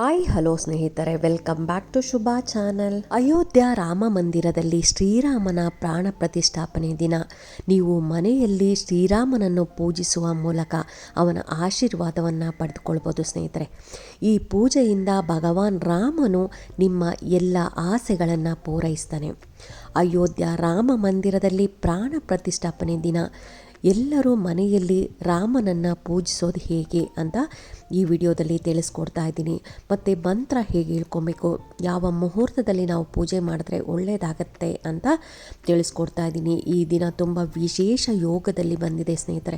Hi, hello ಸ್ನೇಹಿತರೆ. Welcome back to Shubha channel. Ayodhya Ram ಮಂದಿರದಲ್ಲಿ ಶ್ರೀರಾಮನ ಪ್ರಾಣ ಪ್ರತಿಷ್ಠಾಪನೆ ದಿನ. ನೀವು ಮನೆಯಲ್ಲಿ ಶ್ರೀರಾಮನನ್ನು ಪೂಜಿಸುವ ಮೂಲಕ ಅವನ ಆಶೀರ್ವಾದವನ್ನು ಪಡೆದುಕೊಳ್ಬೋದು ಸ್ನೇಹಿತರೆ. ಈ ಪೂಜೆಯಿಂದ ಭಗವಾನ್ ರಾಮನು ನಿಮ್ಮ ಎಲ್ಲ ಆಸೆಗಳನ್ನು ಪೂರೈಸ್ತಾನೆ. ಅಯೋಧ್ಯ ರಾಮ ಮಂದಿರದಲ್ಲಿ ಪ್ರಾಣ ಪ್ರತಿಷ್ಠಾಪನೆ ದಿನ. ಎಲ್ಲರೂ ಮನೆಯಲ್ಲಿ ರಾಮನನ್ನು ಪೂಜಿಸೋದು ಹೇಗೆ ಅಂತ ಈ ವಿಡಿಯೋದಲ್ಲಿ ತಿಳಿಸ್ಕೊಡ್ತಾ ಇದ್ದೀನಿ. ಮತ್ತು ಮಂತ್ರ ಹೇಗೆ ಹೇಳ್ಕೊಬೇಕು ಯಾವ ಮುಹೂರ್ತದಲ್ಲಿ ನಾವು ಪೂಜೆ ಮಾಡಿದ್ರೆ ಒಳ್ಳೆಯದಾಗತ್ತೆ ಅಂತ ತಿಳಿಸ್ಕೊಡ್ತಾ ಇದ್ದೀನಿ. ಈ ದಿನ ತುಂಬ ವಿಶೇಷ ಯೋಗದಲ್ಲಿ ಬಂದಿದೆ ಸ್ನೇಹಿತರೆ.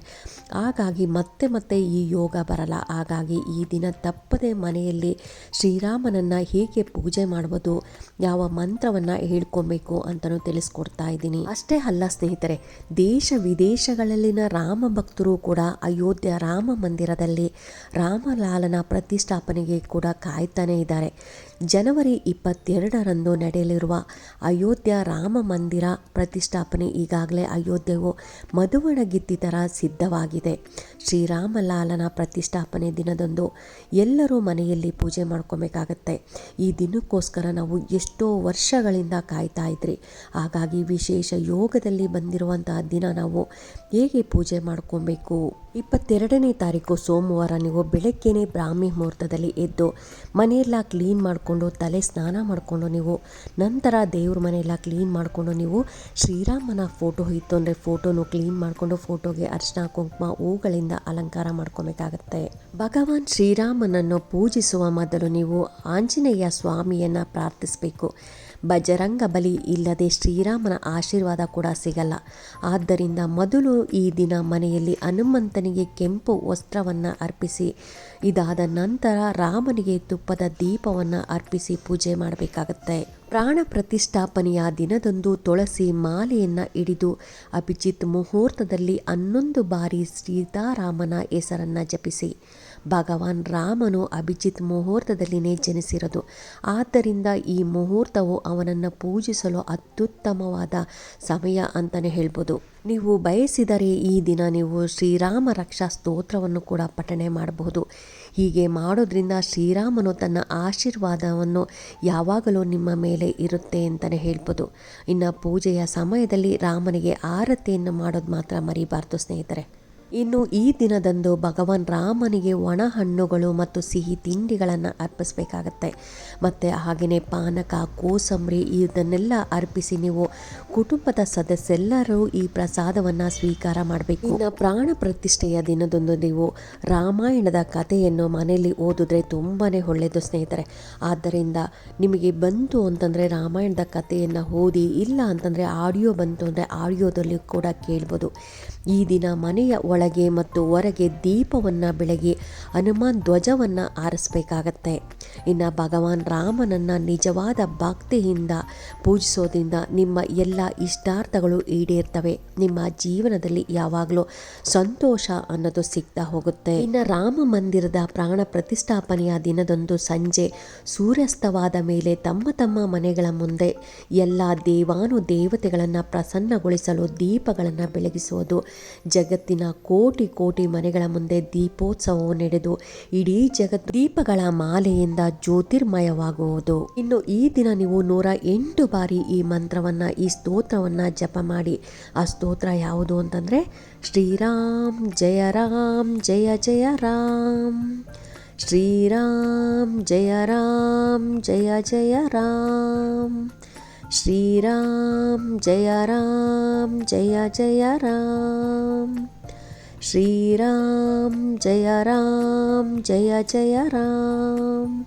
ಹಾಗಾಗಿ ಮತ್ತೆ ಮತ್ತೆ ಈ ಯೋಗ ಬರಲ್ಲ. ಹಾಗಾಗಿ ಈ ದಿನ ತಪ್ಪದೆ ಮನೆಯಲ್ಲಿ ಶ್ರೀರಾಮನನ್ನು ಹೇಗೆ ಪೂಜೆ ಮಾಡ್ಬೋದು, ಯಾವ ಮಂತ್ರವನ್ನು ಹೇಳ್ಕೊಬೇಕು ಅಂತಲೂ ತಿಳಿಸ್ಕೊಡ್ತಾ ಇದ್ದೀನಿ. ಅಷ್ಟೇ ಅಲ್ಲ ಸ್ನೇಹಿತರೆ, ದೇಶ ವಿದೇಶಗಳಲ್ಲಿನ ರಾಮ ಭಕ್ತರು ಕೂಡ ಅಯೋಧ್ಯ ರಾಮ ಮಂದಿರದಲ್ಲಿ ರಾಮಲಾಲನ ಪ್ರತಿಷ್ಠಾಪನೆಗೆ ಕೂಡ ಕಾಯ್ತಾನೆ ಇದ್ದಾರೆ. ಜನವರಿ ಇಪ್ಪತ್ತೆರಡರಂದು ನಡೆಯಲಿರುವ ಅಯೋಧ್ಯ ರಾಮ ಮಂದಿರ ಪ್ರತಿಷ್ಠಾಪನೆ ಈಗಾಗಲೇ ಅಯೋಧ್ಯೆಯು ಮದುವಣಗಿತ್ತಿ ಥರ ಸಿದ್ಧವಾಗಿದೆ. ಶ್ರೀರಾಮಲಾಲನ ಪ್ರತಿಷ್ಠಾಪನೆ ದಿನದಂದು ಎಲ್ಲರೂ ಮನೆಯಲ್ಲಿ ಪೂಜೆ ಮಾಡ್ಕೊಬೇಕಾಗತ್ತೆ. ಈ ದಿನಕ್ಕೋಸ್ಕರ ನಾವು ಎಷ್ಟೋ ವರ್ಷಗಳಿಂದ ಕಾಯ್ತಾ ಇದ್ರಿ. ಹಾಗಾಗಿ ವಿಶೇಷ ಯೋಗದಲ್ಲಿ ಬಂದಿರುವಂತಹ ದಿನ ನಾವು ಹೇಗೆ ಪೂಜೆ ಮಾಡ್ಕೊಬೇಕು? ಇಪ್ಪತ್ತೆರಡನೇ ತಾರೀಕು ಸೋಮವಾರ ನೀವು ಬೆಳಗ್ಗೆನೇ ಬ್ರಾಹ್ಮಿ ಮುಹೂರ್ತದಲ್ಲಿ ಎದ್ದು ಮನೆಯೆಲ್ಲ ಕ್ಲೀನ್ ಮಾಡಿಕೊಂಡು ತಲೆ ಸ್ನಾನ ಮಾಡಿಕೊಂಡು ನೀವು, ನಂತರ ದೇವ್ರ ಮನೆಯೆಲ್ಲ ಕ್ಲೀನ್ ಮಾಡಿಕೊಂಡು ನೀವು ಶ್ರೀರಾಮನ ಫೋಟೋ ಇತ್ತು ಅಂದರೆ ಫೋಟೋನು ಕ್ಲೀನ್ ಮಾಡಿಕೊಂಡು ಫೋಟೋಗೆ ಅರ್ಶನ ಕುಂಕುಮ ಹೂಗಳಿಂದ ಅಲಂಕಾರ ಮಾಡ್ಕೊಬೇಕಾಗತ್ತೆ. ಭಗವಾನ್ ಶ್ರೀರಾಮನನ್ನು ಪೂಜಿಸುವ ಮೊದಲು ನೀವು ಆಂಜನೇಯ ಸ್ವಾಮಿಯನ್ನು ಪ್ರಾರ್ಥಿಸಬೇಕು. ಬಜರಂಗ ಬಲಿ ಇಲ್ಲದೆ ಶ್ರೀರಾಮನ ಆಶೀರ್ವಾದ ಕೂಡ ಸಿಗಲ್ಲ. ಆದ್ದರಿಂದ ಮೊದಲು ಈ ದಿನ ಮನೆಯಲ್ಲಿ ಹನುಮಂತನಿಗೆ ಕೆಂಪು ವಸ್ತ್ರವನ್ನು ಅರ್ಪಿಸಿ, ಇದಾದ ನಂತರ ರಾಮನಿಗೆ ತುಪ್ಪದ ದೀಪವನ್ನು ಅರ್ಪಿಸಿ ಪೂಜೆ ಮಾಡಬೇಕಾಗತ್ತೆ. ಪ್ರಾಣ ಪ್ರತಿಷ್ಠಾಪನೆಯ ದಿನದಂದು ತುಳಸಿ ಮಾಲೆಯನ್ನು ಹಿಡಿದು, ಅಭಿಜಿತ್ ಮುಹೂರ್ತದಲ್ಲಿ ಹನ್ನೊಂದು ಬಾರಿ ಸೀತಾರಾಮನ ಹೆಸರನ್ನು ಜಪಿಸಿ. ಭಗವಾನ್ ರಾಮನು ಅಭಿಜಿತ್ ಮುಹೂರ್ತದಲ್ಲಿನೇ ಜನಿಸಿರೋದು. ಆದ್ದರಿಂದ ಈ ಮುಹೂರ್ತವು ಅವನನ್ನು ಪೂಜಿಸಲು ಅತ್ಯುತ್ತಮವಾದ ಸಮಯ ಅಂತಲೇ ಹೇಳ್ಬೋದು. ನೀವು ಬಯಸಿದರೆ ಈ ದಿನ ನೀವು ಶ್ರೀರಾಮ ರಕ್ಷಾ ಸ್ತೋತ್ರವನ್ನು ಕೂಡ ಪಠಣೆ ಮಾಡಬಹುದು. ಹೀಗೆ ಮಾಡೋದ್ರಿಂದ ಶ್ರೀರಾಮನು ತನ್ನ ಆಶೀರ್ವಾದವನ್ನು ಯಾವಾಗಲೂ ನಿಮ್ಮ ಮೇಲೆ ಇರುತ್ತೆ ಅಂತಲೇ ಹೇಳ್ಬೋದು. ಇನ್ನು ಪೂಜೆಯ ಸಮಯದಲ್ಲಿ ರಾಮನಿಗೆ ಆರತಿಯನ್ನು ಮಾಡೋದು ಮಾತ್ರ ಮರಿಬಾರ್ದು ಸ್ನೇಹಿತರೆ. ಇನ್ನು ಈ ದಿನದಂದು ಭಗವಾನ್ ರಾಮನಿಗೆ ಒಣ ಹಣ್ಣುಗಳು ಮತ್ತು ಸಿಹಿ ತಿಂಡಿಗಳನ್ನು ಅರ್ಪಿಸಬೇಕಾಗತ್ತೆ. ಮತ್ತು ಹಾಗೆಯೇ ಪಾನಕ, ಕೋಸಂಬರಿ ಇದನ್ನೆಲ್ಲ ಅರ್ಪಿಸಿ ನೀವು ಕುಟುಂಬದ ಸದಸ್ಯೆಲ್ಲರೂ ಈ ಪ್ರಸಾದವನ್ನು ಸ್ವೀಕಾರ ಮಾಡಬೇಕು. ಇನ್ನು ಪ್ರಾಣ ಪ್ರತಿಷ್ಠೆಯ ದಿನದಂದು ನೀವು ರಾಮಾಯಣದ ಕಥೆಯನ್ನು ಮನೆಯಲ್ಲಿ ಓದಿದ್ರೆ ತುಂಬಾ ಒಳ್ಳೆಯದು ಸ್ನೇಹಿತರೆ. ಆದ್ದರಿಂದ ನಿಮಗೆ ಬಂತು ಅಂತಂದರೆ ರಾಮಾಯಣದ ಕಥೆಯನ್ನು ಓದಿ, ಇಲ್ಲ ಅಂತಂದರೆ ಆಡಿಯೋ ಬಂತು ಅಂದರೆ ಆಡಿಯೋದಲ್ಲಿ ಕೂಡ ಕೇಳ್ಬೋದು. ಈ ದಿನ ಮನೆಯ ಒಳಗೆ ಮತ್ತು ಹೊರಗೆ ದೀಪವನ್ನು ಬೆಳಗಿ ಹನುಮಾನ್ ಧ್ವಜವನ್ನು ಆರಿಸ್ಬೇಕಾಗತ್ತೆ ಇನ್ನು ಭಗವಾನ್ ರಾಮನನ್ನು ನಿಜವಾದ ಭಕ್ತಿಯಿಂದ ಪೂಜಿಸೋದ್ರಿಂದ ನಿಮ್ಮ ಎಲ್ಲ ಇಷ್ಟಾರ್ಥಗಳು ಈಡೇರ್ತವೆ. ನಿಮ್ಮ ಜೀವನದಲ್ಲಿ ಯಾವಾಗಲೂ ಸಂತೋಷ ಅನ್ನೋದು ಸಿಗ್ತಾ ಹೋಗುತ್ತೆ. ಇನ್ನು ರಾಮ ಮಂದಿರದ ಪ್ರಾಣ ಪ್ರತಿಷ್ಠಾಪನೆಯ ದಿನದಂದು ಸಂಜೆ ಸೂರ್ಯಾಸ್ತವಾದ ಮೇಲೆ ತಮ್ಮ ತಮ್ಮ ಮನೆಗಳ ಮುಂದೆ ಎಲ್ಲ ದೇವಾನು ದೇವತೆಗಳನ್ನು ಪ್ರಸನ್ನಗೊಳಿಸಲು ದೀಪಗಳನ್ನು ಬೆಳಗಿಸುವುದು. ಜಗತ್ತಿನ ಕೋಟಿ ಕೋಟಿ ಮನೆಗಳ ಮುಂದೆ ದೀಪೋತ್ಸವವು ನಡೆದು ಇಡೀ ಜಗತ್ ದೀಪಗಳ ಮಾಲೆಯಿಂದ ಜ್ಯೋತಿರ್ಮಯವಾಗುವುದು. ಇನ್ನು ಈ ದಿನ ನೀವು ನೂರ ಎಂಟು ಬಾರಿ ಈ ಮಂತ್ರವನ್ನ, ಈ ಸ್ತೋತ್ರವನ್ನ ಜಪ ಮಾಡಿ. ಆ ಸ್ತೋತ್ರ ಯಾವುದು ಅಂತಂದ್ರೆ, ಶ್ರೀರಾಮ್ ಜಯ ರಾಮ್, ಜಯ ಜಯ ರಾಮ್. ಶ್ರೀರಾಮ್ ಜಯ ರಾಮ್, ಜಯ ಜಯ ರಾಮ್. ಶ್ರೀರಾಮ್ ಜಯ ರಾಮ್, ಜಯ ಜಯ ರಾಮ್. ಶ್ರೀರಾಮ್ ಜಯ ರಾಮ್, ಜಯ ಜಯ ರಾಮ್.